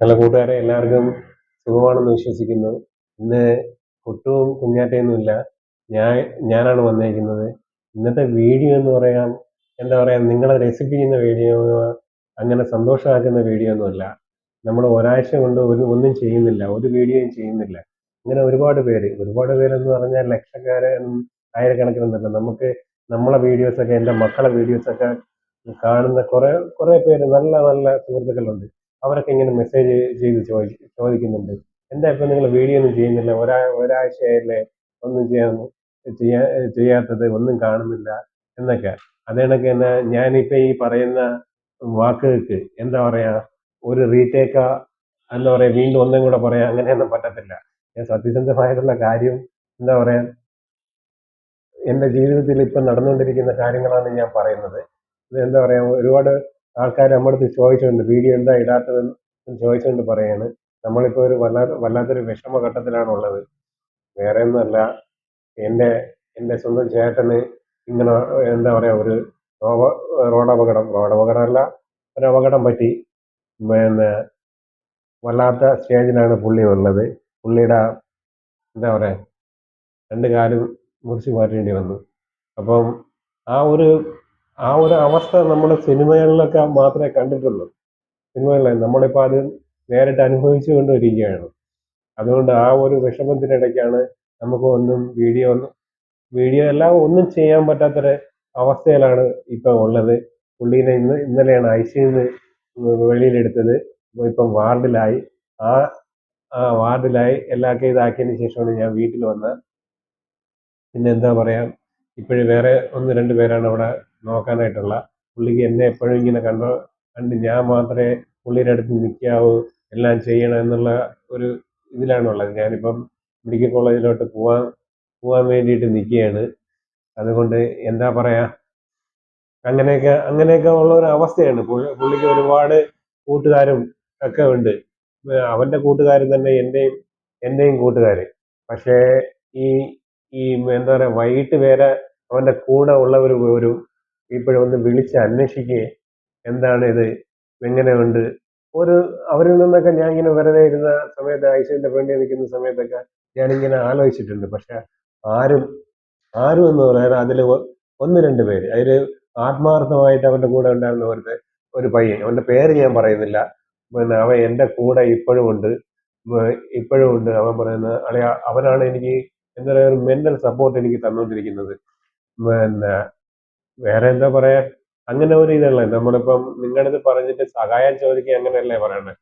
നല്ല കൂട്ടുകാരെ എല്ലാവർക്കും സുഖമാണെന്ന് വിശ്വസിക്കുന്നു. ഇന്ന് കുട്ടുവും കുഞ്ഞാറ്റയൊന്നുമില്ല. ഞാൻ ഞാനാണ് വന്നേക്കുന്നത്. ഇന്നത്തെ വീഡിയോ എന്ന് പറയാം എന്താ പറയാ നിങ്ങളെ രസിപ്പിക്കുന്ന വീഡിയോ അങ്ങനെ സന്തോഷമാക്കുന്ന വീഡിയോ ഒന്നുമല്ല. നമ്മൾ ഒരാഴ്ച കൊണ്ട് ഒരു ഒന്നും ചെയ്യുന്നില്ല. ഒരു വീഡിയോയും ചെയ്യുന്നില്ല. ഇങ്ങനെ ഒരുപാട് പേര് ഒരുപാട് പേരെന്ന് പറഞ്ഞാൽ ലക്ഷക്കാരെ ആയിരക്കണക്കിനൊന്നുമില്ല നമുക്ക് നമ്മളെ വീഡിയോസൊക്കെ എന്റെ മക്കളെ വീഡിയോസൊക്കെ കാണുന്ന കുറേ കുറേ പേര് നല്ല നല്ല സുഹൃത്തുക്കളുണ്ട്. അവരൊക്കെ ഇങ്ങനെ മെസ്സേജ് ചെയ്ത് ചോദി ചോദിക്കുന്നുണ്ട്. എന്താ ഇപ്പം നിങ്ങൾ വീഡിയോ ഒന്നും ചെയ്യുന്നില്ല? ഒരാ ഒരാഴ്ചയായില്ലേ ഒന്നും ചെയ്യാൻ ചെയ്യാ ചെയ്യാത്തത് ഒന്നും കാണുന്നില്ല എന്നൊക്കെ. അതേ കണക്ക് ഞാനിപ്പോൾ ഈ പറയുന്ന വാക്കുകൾക്ക് എന്താ പറയുക ഒരു റീടേക്ക എന്താ പറയുക വീണ്ടും ഒന്നും കൂടെ പറയാം അങ്ങനെയൊന്നും പറ്റത്തില്ല. ഞാൻ സത്യസന്ധമായിട്ടുള്ള കാര്യം എന്താ പറയുക എന്റെ ജീവിതത്തിൽ ഇപ്പം നടന്നുകൊണ്ടിരിക്കുന്ന കാര്യങ്ങളാണ് ഞാൻ പറയുന്നത്. ഇത് എന്താ പറയുക ഒരുപാട് ആൾക്കാർ നമ്മളടുത്ത് ചോദിച്ചിട്ടുണ്ട് വീഡിയോ എന്താ ഇടാത്തതെന്ന് ചോദിച്ചുകൊണ്ട് പറയാണ്. നമ്മളിപ്പോൾ ഒരു വല്ലാത്ത വല്ലാത്തൊരു വിഷമ ഘട്ടത്തിലാണുള്ളത് വേറെ ഒന്നുമല്ല എന്റെ എന്റെ സ്വന്തം ചേട്ടന് ഇങ്ങനെ എന്താ പറയുക ഒരു റോഡ് അപകടം. റോഡ് അപകടമല്ല ഒരു അപകടം പറ്റി. പിന്നെ വല്ലാത്ത സ്റ്റേജിലാണ് പുള്ളി ഉള്ളത്. പുള്ളിയുടെ എന്താ പറയുക രണ്ട് കാലും മുറിച്ച് മാറ്റേണ്ടി വന്നു. അപ്പം ആ ഒരു ആ ഒരു അവസ്ഥ നമ്മുടെ സിനിമകളിലൊക്കെ മാത്രമേ കണ്ടിട്ടുള്ളൂ. സിനിമകളിലെ നമ്മളിപ്പോൾ അത് നേരിട്ട് അനുഭവിച്ചു കൊണ്ടിരിക്കുകയാണ് അതുകൊണ്ട് ആ ഒരു വിഷമത്തിനിടയ്ക്കാണ് നമുക്ക് ഒന്നും വീഡിയോ ഒന്നും വീഡിയോ എല്ലാം ഒന്നും ചെയ്യാൻ പറ്റാത്തൊരു അവസ്ഥയിലാണ് ഇപ്പം ഉള്ളത്. പുള്ളീനെ ഇന്ന് ഇന്നലെയാണ് ഐ സിന്ന് വെളിയിലെടുത്തത്. ഇപ്പോൾ ഇപ്പം വാർഡിലായി. ആ ആ വാർഡിലായി എല്ലാവർക്കും ഇതാക്കിയതിന് ശേഷമാണ് ഞാൻ വീട്ടിൽ വന്ന പിന്നെ എന്താ പറയാ ഇപ്പോഴും വേറെ ഒന്ന് രണ്ട് പേരാണ് അവിടെ നോക്കാനായിട്ടുള്ള പുള്ളിക്ക് എന്നെ എപ്പോഴും ഇങ്ങനെ കണ്ടോ കണ്ട് ഞാൻ മാത്രമേ പുള്ളിയുടെ അടുത്ത് നിൽക്കാവൂ എല്ലാം ചെയ്യണം എന്നുള്ള ഒരു ഇതിലാണുള്ളത്. ഞാനിപ്പം മെഡിക്കൽ കോളേജിലോട്ട് പോവാൻ പോവാൻ വേണ്ടിയിട്ട് നിൽക്കുകയാണ്. അതുകൊണ്ട് എന്താ പറയാ അങ്ങനെയൊക്കെ അങ്ങനെയൊക്കെ ഉള്ള ഒരു അവസ്ഥയാണ്. പുള്ളി- പുള്ളിക്ക് ഒരുപാട് കൂട്ടുകാരും ഒക്കെ ഉണ്ട്. അവന്റെ കൂട്ടുകാരും തന്നെ എന്റെയും എന്റെയും കൂട്ടുകാര്. പക്ഷേ ഈ ഈ എന്താ പറയാ വൈകിട്ട് വരെ അവന്റെ കൂടെ ഉള്ളവർ ഒരു ഇപ്പോഴും ഒന്ന് വിളിച്ച് അന്വേഷിക്കുക എന്താണ് ഇത് എങ്ങനെയുണ്ട്? ഒരു അവരിൽ നിന്നൊക്കെ ഞാൻ ഇങ്ങനെ വെറുതെ ഇരുന്ന സമയത്ത് ഐശ്വര്യന്റെ ഫ്രണ്ടിൽ നിൽക്കുന്ന സമയത്തൊക്കെ ഞാനിങ്ങനെ ആലോചിച്ചിട്ടുണ്ട്. പക്ഷെ ആരും ആരും എന്ന് പറയാൻ അതിൽ ഒന്ന് രണ്ട് പേര്. അതിൽ ആത്മാർത്ഥമായിട്ട് അവന്റെ കൂടെ ഉണ്ടായിരുന്ന ഒരു ഒരു പയ്യൻ. അവന്റെ പേര് ഞാൻ പറയുന്നില്ല. പിന്നെ അവൻ എന്റെ കൂടെ ഇപ്പോഴും ഉണ്ട്. ഇപ്പോഴും ഉണ്ട്. അവൻ പറയുന്നത് അല്ലെ അവനാണ് എനിക്ക് എന്താ പറയുക ഒരു മെന്റൽ സപ്പോർട്ട് എനിക്ക് തന്നുകൊണ്ടിരിക്കുന്നത് പിന്നെ വേറെ എന്താ പറയാ? അങ്ങനെ ഒരു ഇതല്ലേ? നമ്മളിപ്പം നിങ്ങളുടെ പറഞ്ഞിട്ട് സഹായം ചോദിക്കുക അങ്ങനെയല്ലേ പറയണേ?